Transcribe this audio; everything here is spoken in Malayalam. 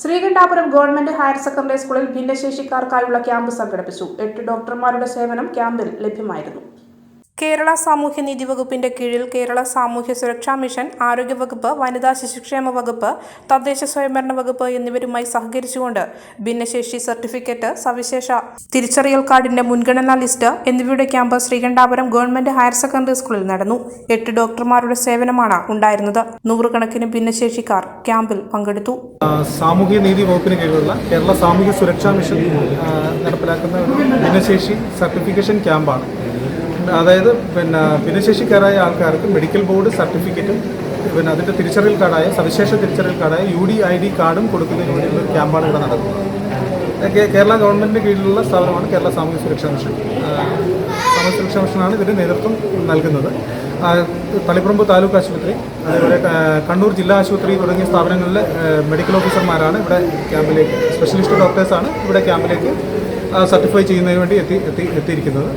ശ്രീകണ്ഠാപുരം ഗവൺമെന്റ് ഹയർ സെക്കൻഡറി സ്കൂളിൽ ഭിന്നശേഷിക്കാർക്കായുള്ള ക്യാമ്പ് സംഘടിപ്പിച്ചു. എട്ട് ഡോക്ടർമാരുടെ സേവനം ക്യാമ്പിൽ ലഭ്യമായിരുന്നു. കേരള സാമൂഹ്യനീതി വകുപ്പിന്റെ കീഴിൽ കേരള സാമൂഹ്യ സുരക്ഷാ മിഷൻ ആരോഗ്യവകുപ്പ് വനിതാ ശിശുക്ഷേമ വകുപ്പ് തദ്ദേശ സ്വയംഭരണ വകുപ്പ് എന്നിവരുമായി സഹകരിച്ചുകൊണ്ട് ഭിന്നശേഷി സർട്ടിഫിക്കറ്റ് സവിശേഷ തിരിച്ചറിയൽ കാർഡിന്റെ മുൻഗണനാ ലിസ്റ്റ് എന്നിവയുടെ camp Sreekandapuram government higher secondary സ്കൂളിൽ നടന്നു. എട്ട് ഡോക്ടർമാരുടെ സേവനമാണ് ഉണ്ടായിരുന്നത്. നൂറുകണക്കിന് ഭിന്നശേഷിക്കാർ ക്യാമ്പിൽ പങ്കെടുത്തു. സാമൂഹ്യ നീതി വകുപ്പിന് കീഴിലുള്ള കേരള സാമൂഹ്യ സുരക്ഷാ മിഷൻ നടപ്പിലാക്കുന്ന ഭിന്നശേഷി സർട്ടിഫിക്കേഷൻ ക്യാമ്പാണ്. അതായത് പിന്നെ ഭിന്നശേഷിക്കാരായ ആൾക്കാർക്ക് മെഡിക്കൽ ബോർഡ് സർട്ടിഫിക്കറ്റും പിന്നെ അതിന്റെ തിരിച്ചറിയൽ കാർഡായ സവിശേഷ തിരിച്ചറിയൽ കാർഡായ യു ഡി ഐ ഡി കാർഡും കൊടുക്കുന്നതിന് വേണ്ടിയുള്ള ഒരു ക്യാമ്പാണ് ഇവിടെ നടക്കുന്നത്. കേരള ഗവൺമെന്റിന്റെ കീഴിലുള്ള സ്ഥാപനമാണ് കേരള സാമൂഹ്യ സുരക്ഷാ മിഷൻ. സാമൂഹ്യ സുരക്ഷാ മിഷനാണ് ഇതിന് നേതൃത്വം നൽകുന്നത്. തളിപ്പറമ്പ് താലൂക്ക് ആശുപത്രി അതേപോലെ കണ്ണൂർ ജില്ലാ ആശുപത്രി തുടങ്ങിയ സ്ഥാപനങ്ങളിലെ മെഡിക്കൽ ഓഫീസർമാരാണ് ഇവിടെ ക്യാമ്പിലേക്ക് സ്പെഷ്യലിസ്റ്റ് ഡോക്ടേഴ്സാണ് ഇവിടെ ക്യാമ്പിലേക്ക് സർട്ടിഫൈ ചെയ്യുന്നതിന് വേണ്ടി എത്തി എത്തി എത്തിയിരിക്കുന്നത്.